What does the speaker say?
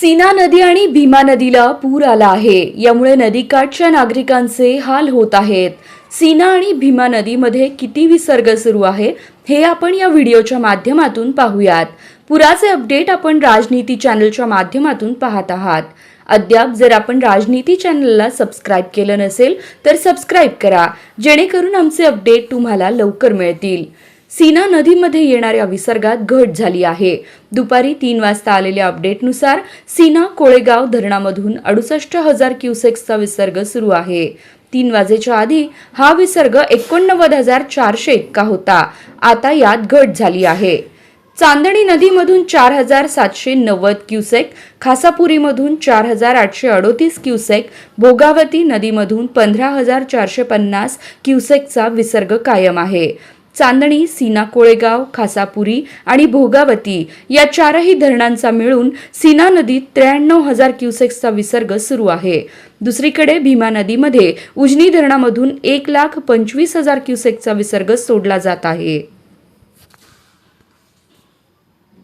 सीना नदी आणि भीमा नदीला पूर आला आहे. यामुळे नदीकाठच्या नागरिकांचे हाल होत आहेत. सीना आणि भीमा नदीमध्ये किती विसर्ग सुरू आहे हे आपण या व्हिडिओच्या माध्यमातून पाहूयात. पुराचे अपडेट आपण राजनीती चॅनलच्या माध्यमातून पाहत आहात. अद्याप जर आपण राजनीती चॅनलला सबस्क्राईब केलं नसेल तर सबस्क्राईब करा जेणेकरून आमचे अपडेट तुम्हाला लवकर मिळतील. सीना नदीमध्ये येणाऱ्या विसर्गात घट झाली आहे. दुपारी तीन वाजता आलेल्या अपडेटनुसार सीना कोळेगाव धरणामधून अडुसष्ट हजार क्युसेक्सचा विसर्ग सुरू आहे. तीन वाजेच्या आधी हा विसर्ग एकोणनव्वद हजार चारशे इतका होता. आता यात घट झाली आहे. चांदणी नदीमधून चार हजार सातशे नव्वद क्युसेक खासापुरीमधून चार हजार आठशे अडोतीस क्युसेक भोगावती नदीमधून पंधरा हजार चारशे पन्नास क्युसेकचा विसर्ग कायम आहे. चांदणी सीना कोळेगाव खासापुरी आणि भोगावती या चारही धरणांचा मिळून सीना नदीत त्र्याण्णव हजार क्युसेक्सचा विसर्ग सुरू आहे. दुसरीकडे भीमा नदीमध्ये उजनी धरणामधून एक लाख पंचवीस हजार क्युसेकचा विसर्ग सोडला जात आहे.